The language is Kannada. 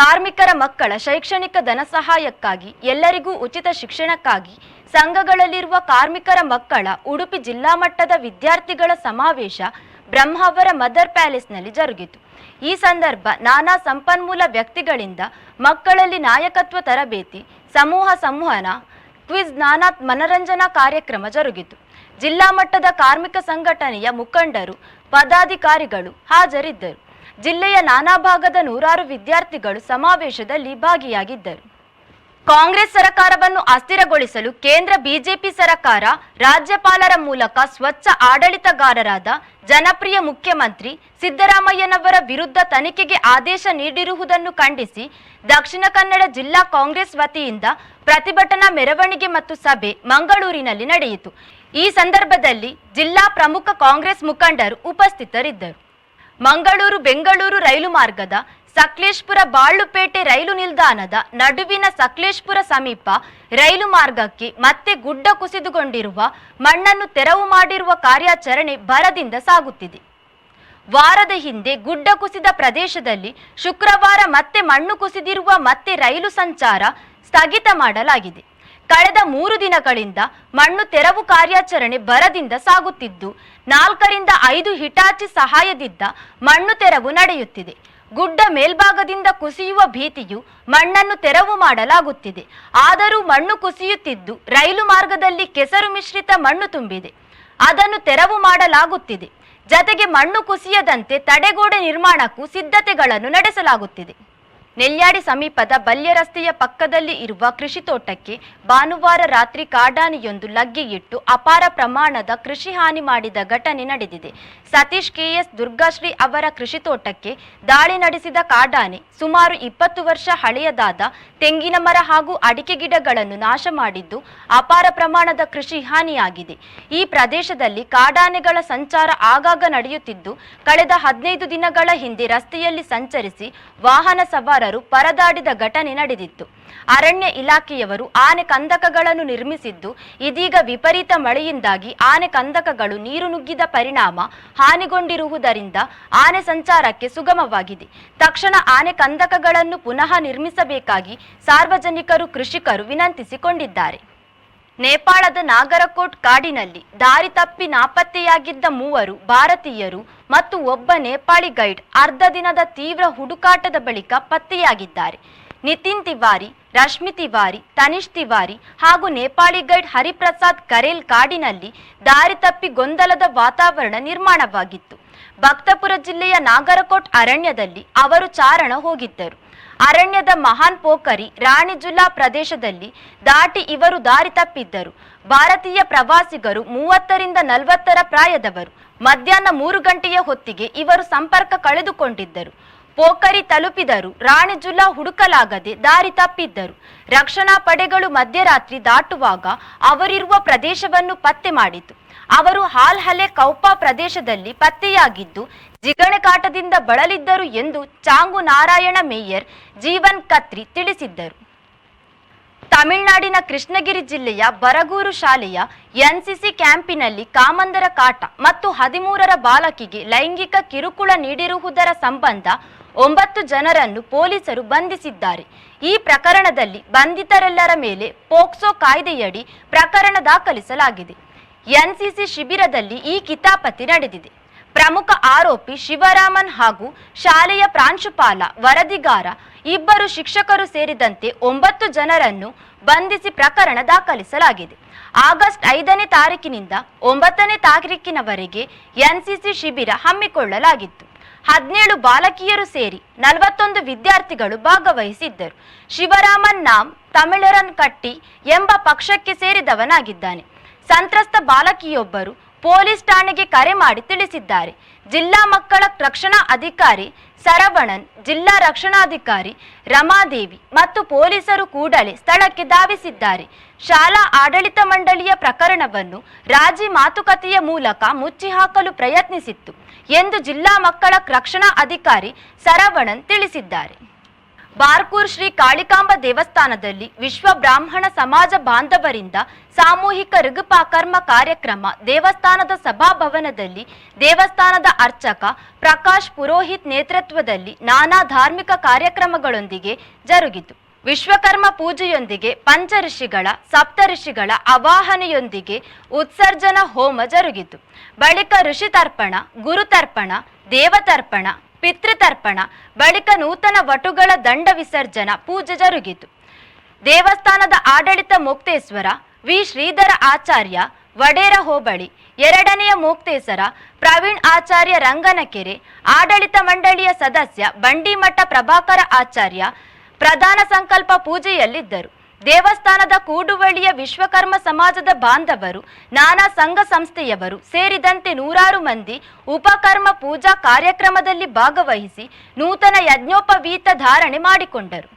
ಕಾರ್ಮಿಕರ ಮಕ್ಕಳ ಶೈಕ್ಷಣಿಕ ಧನ ಸಹಾಯಕ್ಕಾಗಿ ಎಲ್ಲರಿಗೂ ಉಚಿತ ಶಿಕ್ಷಣಕ್ಕಾಗಿ ಸಂಘಗಳಲ್ಲಿರುವ ಕಾರ್ಮಿಕರ ಮಕ್ಕಳ ಉಡುಪಿ ಜಿಲ್ಲಾ ಮಟ್ಟದ ವಿದ್ಯಾರ್ಥಿಗಳ ಸಮಾವೇಶ ಬ್ರಹ್ಮಾವರ ಮದರ್ ಪ್ಯಾಲೇಸ್ನಲ್ಲಿ ಜರುಗಿತು. ಈ ಸಂದರ್ಭ ನಾನಾ ಸಂಪನ್ಮೂಲ ವ್ಯಕ್ತಿಗಳಿಂದ ಮಕ್ಕಳಲ್ಲಿ ನಾಯಕತ್ವ ತರಬೇತಿ, ಸಮೂಹ ಸಂವಹನ, ಕ್ವಿಜ್ ನಾನಾ ಮನರಂಜನಾ ಕಾರ್ಯಕ್ರಮ ಜರುಗಿತು. ಜಿಲ್ಲಾ ಮಟ್ಟದ ಕಾರ್ಮಿಕ ಸಂಘಟನೆಯ ಮುಖಂಡರು, ಪದಾಧಿಕಾರಿಗಳು ಹಾಜರಿದ್ದರು. ಜಿಲ್ಲೆಯ ನಾನಾ ಭಾಗದ ನೂರಾರು ವಿದ್ಯಾರ್ಥಿಗಳು ಸಮಾವೇಶದಲ್ಲಿ ಭಾಗಿಯಾಗಿದ್ದರು. ಕಾಂಗ್ರೆಸ್ ಸರ್ಕಾರವನ್ನು ಅಸ್ಥಿರಗೊಳಿಸಲು ಕೇಂದ್ರ ಬಿಜೆಪಿ ಸರ್ಕಾರ ರಾಜ್ಯಪಾಲರ ಮೂಲಕ ಸ್ವಚ್ಛ ಆಡಳಿತಗಾರರಾದ ಜನಪ್ರಿಯ ಮುಖ್ಯಮಂತ್ರಿ ಸಿದ್ದರಾಮಯ್ಯನವರ ವಿರುದ್ಧ ತನಿಖೆಗೆ ಆದೇಶ ನೀಡಿರುವುದನ್ನು ಖಂಡಿಸಿ ದಕ್ಷಿಣ ಕನ್ನಡ ಜಿಲ್ಲಾ ಕಾಂಗ್ರೆಸ್ ವತಿಯಿಂದ ಪ್ರತಿಭಟನಾ ಮೆರವಣಿಗೆ ಮತ್ತು ಸಭೆ ಮಂಗಳೂರಿನಲ್ಲಿ ನಡೆಯಿತು. ಈ ಸಂದರ್ಭದಲ್ಲಿ ಜಿಲ್ಲಾ ಪ್ರಮುಖ ಕಾಂಗ್ರೆಸ್ ಮುಖಂಡರು ಉಪಸ್ಥಿತರಿದ್ದರು. ಮಂಗಳೂರು ಬೆಂಗಳೂರು ರೈಲು ಮಾರ್ಗದ ಸಕಲೇಶ್ಪುರ ಬಾಳುಪೇಟೆ ರೈಲು ನಿಲ್ದಾಣದ ನಡುವಿನ ಸಕಲೇಶ್ಪುರ ಸಮೀಪ ರೈಲು ಮಾರ್ಗಕ್ಕೆ ಮತ್ತೆ ಗುಡ್ಡ ಕುಸಿದುಕೊಂಡಿರುವ ಮಣ್ಣನ್ನು ತೆರವು ಮಾಡಿರುವ ಕಾರ್ಯಾಚರಣೆ ಭರದಿಂದ ಸಾಗುತ್ತಿದೆ. ವಾರದ ಹಿಂದೆ ಗುಡ್ಡ ಕುಸಿದ ಪ್ರದೇಶದಲ್ಲಿ ಶುಕ್ರವಾರ ಮತ್ತೆ ಮಣ್ಣು ಕುಸಿದಿರುವ ಮತ್ತೆ ರೈಲು ಸಂಚಾರ ಸ್ಥಗಿತ ಮಾಡಲಾಗಿದೆ ಕಳೆದ ಮೂರು ದಿನಗಳಿಂದ ಮಣ್ಣು ತೆರವು ಕಾರ್ಯಾಚರಣೆ ಬರದಿಂದ ಸಾಗುತ್ತಿದ್ದು, ನಾಲ್ಕರಿಂದ ಐದು ಹಿಟಾಚಿ ಸಹಾಯದಿಂದ ಮಣ್ಣು ತೆರವು ನಡೆಯುತ್ತಿದೆ. ಗುಡ್ಡ ಮೇಲ್ಭಾಗದಿಂದ ಕುಸಿಯುವ ಭೀತಿಯು ಮಣ್ಣನ್ನು ತೆರವು ಮಾಡಲಾಗುತ್ತಿದೆ. ಆದರೂ ಮಣ್ಣು ಕುಸಿಯುತ್ತಿದ್ದು, ರೈಲು ಮಾರ್ಗದಲ್ಲಿ ಕೆಸರು ಮಿಶ್ರಿತ ಮಣ್ಣು ತುಂಬಿದೆ. ಅದನ್ನು ತೆರವು ಮಾಡಲಾಗುತ್ತಿದೆ. ಜತೆಗೆ ಮಣ್ಣು ಕುಸಿಯದಂತೆ ತಡೆಗೋಡೆ ನಿರ್ಮಾಣಕ್ಕೂ ಸಿದ್ಧತೆಗಳನ್ನು ನಡೆಸಲಾಗುತ್ತಿದೆ. ನೆಲ್ಯಾಡಿ ಸಮೀಪದ ಬಲ್ಯ ರಸ್ತೆಯ ಪಕ್ಕದಲ್ಲಿ ಇರುವ ಕೃಷಿ ತೋಟಕ್ಕೆ ಭಾನುವಾರ ರಾತ್ರಿ ಕಾಡಾನೆಯೊಂದು ಲಗ್ಗೆಯಿಟ್ಟು ಅಪಾರ ಪ್ರಮಾಣದ ಕೃಷಿ ಹಾನಿ ಮಾಡಿದ ಘಟನೆ ನಡೆದಿದೆ. ಸತೀಶ್ ಕೆಎಸ್ ದುರ್ಗಾಶ್ರೀ ಅವರ ಕೃಷಿ ತೋಟಕ್ಕೆ ದಾಳಿ ನಡೆಸಿದ ಕಾಡಾನೆ ಸುಮಾರು ಇಪ್ಪತ್ತು ವರ್ಷ ಹಳೆಯದಾದ ತೆಂಗಿನ ಮರ ಹಾಗೂ ಅಡಿಕೆ ಗಿಡಗಳನ್ನು ನಾಶ ಮಾಡಿದ್ದು ಅಪಾರ ಪ್ರಮಾಣದ ಕೃಷಿ ಹಾನಿಯಾಗಿದೆ. ಈ ಪ್ರದೇಶದಲ್ಲಿ ಕಾಡಾನೆಗಳ ಸಂಚಾರ ಆಗಾಗ ನಡೆಯುತ್ತಿದ್ದು, ಕಳೆದ ಹದಿನೈದು ದಿನಗಳ ಹಿಂದೆ ರಸ್ತೆಯಲ್ಲಿ ಸಂಚರಿಸಿ ವಾಹನ ಸವಾರರು ಪರದಾಡಿದ ಘಟನೆ ನಡೆದಿತ್ತು. ಅರಣ್ಯ ಇಲಾಖೆಯವರು ಆನೆ ಕಂದಕಗಳನ್ನು ನಿರ್ಮಿಸಿದ್ದು, ಇದೀಗ ವಿಪರೀತ ಮಳೆಯಿಂದಾಗಿ ಆನೆ ಕಂದಕಗಳು ನೀರು ನುಗ್ಗಿದ ಪರಿಣಾಮ ಹಾನಿಗೊಂಡಿರುವುದರಿಂದ ಆನೆ ಸಂಚಾರಕ್ಕೆ ಸುಗಮವಾಗಿದೆ. ತಕ್ಷಣ ಆನೆ ಕಂದಕಗಳನ್ನು ಪುನಃ ನಿರ್ಮಿಸಬೇಕಾಗಿ ಸಾರ್ವಜನಿಕರು, ಕೃಷಿಕರು ವಿನಂತಿಸಿಕೊಂಡಿದ್ದಾರೆ. ನೇಪಾಳದ ನಾಗರಕೋಟ್ ಕಾಡಿನಲ್ಲಿ ದಾರಿ ತಪ್ಪಿ ನಾಪತ್ತೆಯಾಗಿದ್ದ ಮೂವರು ಭಾರತೀಯರು ಮತ್ತು ಒಬ್ಬ ನೇಪಾಳಿ ಗೈಡ್ ಅರ್ಧ ದಿನದ ತೀವ್ರ ಹುಡುಕಾಟದ ಬಳಿಕ ಪತ್ತೆಯಾಗಿದ್ದಾರೆ. ನಿತಿನ್ ತಿವಾರಿ, ರಶ್ಮಿ ತಿವಾರಿ, ತನಿಷ್ ತಿವಾರಿ ಹಾಗೂ ನೇಪಾಳಿ ಗೈಡ್ ಹರಿಪ್ರಸಾದ್ ಕರೇಲ್ ಕಾಡಿನಲ್ಲಿ ದಾರಿ ತಪ್ಪಿ ಗೊಂದಲದ ವಾತಾವರಣ ನಿರ್ಮಾಣವಾಗಿತ್ತು. ಭಕ್ತಪುರ ಜಿಲ್ಲೆಯ ನಾಗರಕೋಟ್ ಅರಣ್ಯದಲ್ಲಿ ಅವರು ಚಾರಣ ಹೋಗಿದ್ದರು. ಅರಣ್ಯದ ಮಹಾನ್ ಪೋಖರಿ ರಾಣಿಜುಲಾ ಪ್ರದೇಶದಲ್ಲಿ ದಾಟಿ ಇವರು ದಾರಿ ತಪ್ಪಿದ್ದರು. ಭಾರತೀಯ ಪ್ರವಾಸಿಗರು ಮೂವತ್ತರಿಂದ ನಲವತ್ತರ ಪ್ರಾಯದವರು ಮಧ್ಯಾಹ್ನ ಮೂರು ಗಂಟೆಯ ಹೊತ್ತಿಗೆ ಇವರು ಸಂಪರ್ಕ ಕಳೆದುಕೊಂಡಿದ್ದರು. ಪೋಖರಿ ತಲುಪಿದರು. ರಾಣಿಜುಲಾ ಹುಡುಕಲಾಗದೆ ದಾರಿ ತಪ್ಪಿದ್ದರು. ರಕ್ಷಣಾ ಪಡೆಗಳು ಮಧ್ಯರಾತ್ರಿ ದಾಟುವಾಗ ಅವರಿರುವ ಪ್ರದೇಶವನ್ನು ಪತ್ತೆ ಮಾಡಿತು. ಅವರು ಹಾಲ್ಹಲೆ ಕೌಪಾ ಪ್ರದೇಶದಲ್ಲಿ ಪತ್ತೆಯಾಗಿದ್ದು, ಜಿಗಣೆಕಾಟದಿಂದ ಬಳಲಿದ್ದರು ಎಂದು ಚಾಂಗು ನಾರಾಯಣ ಮೇಯರ್ ಜೀವನ್ ಕತ್ರಿ ತಿಳಿಸಿದ್ದರು. ತಮಿಳುನಾಡಿನ ಕೃಷ್ಣಗಿರಿ ಜಿಲ್ಲೆಯ ಬರಗೂರು ಶಾಲೆಯ ಎನ್ಸಿಸಿ ಕ್ಯಾಂಪಿನಲ್ಲಿ ಕಾಮಂದರ ಕಾಟ ಮತ್ತು ಹದಿಮೂರರ ಬಾಲಕಿಗೆ ಲೈಂಗಿಕ ಕಿರುಕುಳ ನೀಡಿರುವುದರ ಸಂಬಂಧ ಒಂಬತ್ತು ಜನರನ್ನು ಪೊಲೀಸರು ಬಂಧಿಸಿದ್ದಾರೆ. ಈ ಪ್ರಕರಣದಲ್ಲಿ ಬಂಧಿತರೆಲ್ಲರ ಮೇಲೆ ಪೋಕ್ಸೋ ಕಾಯ್ದೆಯಡಿ ಪ್ರಕರಣ ದಾಖಲಿಸಲಾಗಿದೆ. ಎನ್ಸಿಸಿ ಶಿಬಿರದಲ್ಲಿ ಈ ಕಿತಾಪತಿ ನಡೆದಿದೆ. ಪ್ರಮುಖ ಆರೋಪಿ ಶಿವರಾಮನ್ ಹಾಗೂ ಶಾಲೆಯ ಪ್ರಾಂಶುಪಾಲ ವರದಿಗಾರ ಇಬ್ಬರು ಶಿಕ್ಷಕರು ಸೇರಿದಂತೆ ಒಂಬತ್ತು ಜನರನ್ನು ಬಂಧಿಸಿ ಪ್ರಕರಣ ದಾಖಲಿಸಲಾಗಿದೆ. ಆಗಸ್ಟ್ ಐದನೇ ತಾರೀಕಿನಿಂದ ಒಂಬತ್ತನೇ ತಾರೀಕಿನವರೆಗೆ ಎನ್ಸಿಸಿ ಶಿಬಿರ ಹಮ್ಮಿಕೊಳ್ಳಲಾಗಿತ್ತು. ಹದಿನೇಳು ಬಾಲಕಿಯರು ಸೇರಿ ನಲವತ್ತೊಂದು ವಿದ್ಯಾರ್ಥಿಗಳು ಭಾಗವಹಿಸಿದ್ದರು. ಶಿವರಾಮನ್ ನಾಮ್, ತಮಿಳರನ್ ಕಟ್ಟಿ ಎಂಬ ಪಕ್ಷಕ್ಕೆ ಸೇರಿದವನಾಗಿದ್ದಾನೆ. ಸಂತ್ರಸ್ತ ಬಾಲಕಿಯೊಬ್ಬರು ಪೊಲೀಸ್ ಠಾಣೆಗೆ ಕರೆ ಮಾಡಿ ತಿಳಿಸಿದ್ದಾರೆ. ಜಿಲ್ಲಾ ಮಕ್ಕಳ ರಕ್ಷಣಾ ಅಧಿಕಾರಿ ಸರವಣನ್, ಜಿಲ್ಲಾ ರಕ್ಷಣಾಧಿಕಾರಿ ರಮಾದೇವಿ ಮತ್ತು ಪೊಲೀಸರು ಕೂಡಲೇ ಸ್ಥಳಕ್ಕೆ ಧಾವಿಸಿದ್ದಾರೆ. ಶಾಲಾ ಆಡಳಿತ ಮಂಡಳಿಯ ಪ್ರಕರಣವನ್ನು ರಾಜಿ ಮಾತುಕತೆಯ ಮೂಲಕ ಮುಚ್ಚಿಹಾಕಲು ಪ್ರಯತ್ನಿಸಿತ್ತು ಎಂದು ಜಿಲ್ಲಾ ಮಕ್ಕಳ ರಕ್ಷಣಾ ಅಧಿಕಾರಿ ಸರವಣನ್ ತಿಳಿಸಿದ್ದಾರೆ. ಬಾರ್ಕೂರ್ ಶ್ರೀ ಕಾಳಿಕಾಂಬ ದೇವಸ್ಥಾನದಲ್ಲಿ ವಿಶ್ವ ಬ್ರಾಹ್ಮಣ ಸಮಾಜ ಬಾಂಧವರಿಂದ ಸಾಮೂಹಿಕ ಋಗುಪಾಕರ್ಮ ಕಾರ್ಯಕ್ರಮ ದೇವಸ್ಥಾನದ ಸಭಾಭವನದಲ್ಲಿ ದೇವಸ್ಥಾನದ ಅರ್ಚಕ ಪ್ರಕಾಶ್ ಪುರೋಹಿತ್ ನೇತೃತ್ವದಲ್ಲಿ ನಾನಾ ಧಾರ್ಮಿಕ ಕಾರ್ಯಕ್ರಮಗಳೊಂದಿಗೆ ಜರುಗಿತು. ವಿಶ್ವಕರ್ಮ ಪೂಜೆಯೊಂದಿಗೆ ಪಂಚ ಋಷಿಗಳ, ಸಪ್ತ ಋಷಿಗಳ ಅವಾಹನೆಯೊಂದಿಗೆ ಉತ್ಸರ್ಜನ ಹೋಮ ಜರುಗಿತು. ಬಳಿಕ ಋಷಿ ತರ್ಪಣ ಗುರುತರ್ಪಣ ದೇವತರ್ಪಣ ಪಿತೃತರ್ಪಣ, ಬಳಿಕ ನೂತನ ವಟುಗಳ ದಂಡ ವಿಸರ್ಜನ ಪೂಜೆ ಜರುಗಿತು. ದೇವಸ್ಥಾನದ ಆಡಳಿತ ಮುಕ್ತೇಶ್ವರ, ವಿ. ಶ್ರೀಧರ ಆಚಾರ್ಯ, ವಡೇರ ಹೋಬಳಿ, ಎರಡನೆಯ ಮುಕ್ತೇಸರ ಪ್ರವೀಣ್ ಆಚಾರ್ಯ ರಂಗನಕೆರೆ, ಆಡಳಿತ ಮಂಡಳಿಯ ಸದಸ್ಯ ಬಂಡಿಮಠ ಪ್ರಭಾಕರ ಆಚಾರ್ಯ ಪ್ರಧಾನ ಸಂಕಲ್ಪ ಪೂಜೆಯಲ್ಲಿದ್ದರು. ದೇವಸ್ಥಾನದ ಕೂಡುವಳಿಯ ವಿಶ್ವಕರ್ಮ ಸಮಾಜದ ಬಾಂಧವರು, ನಾನಾ ಸಂಘ ಸಂಸ್ಥೆಯವರು ಸೇರಿದಂತೆ ನೂರಾರು ಮಂದಿ ಉಪಕರ್ಮ ಪೂಜಾ ಕಾರ್ಯಕ್ರಮದಲ್ಲಿ ಭಾಗವಹಿಸಿ ನೂತನ ಯಜ್ಞೋಪವೀತ ಧಾರಣೆ ಮಾಡಿಕೊಂಡರು.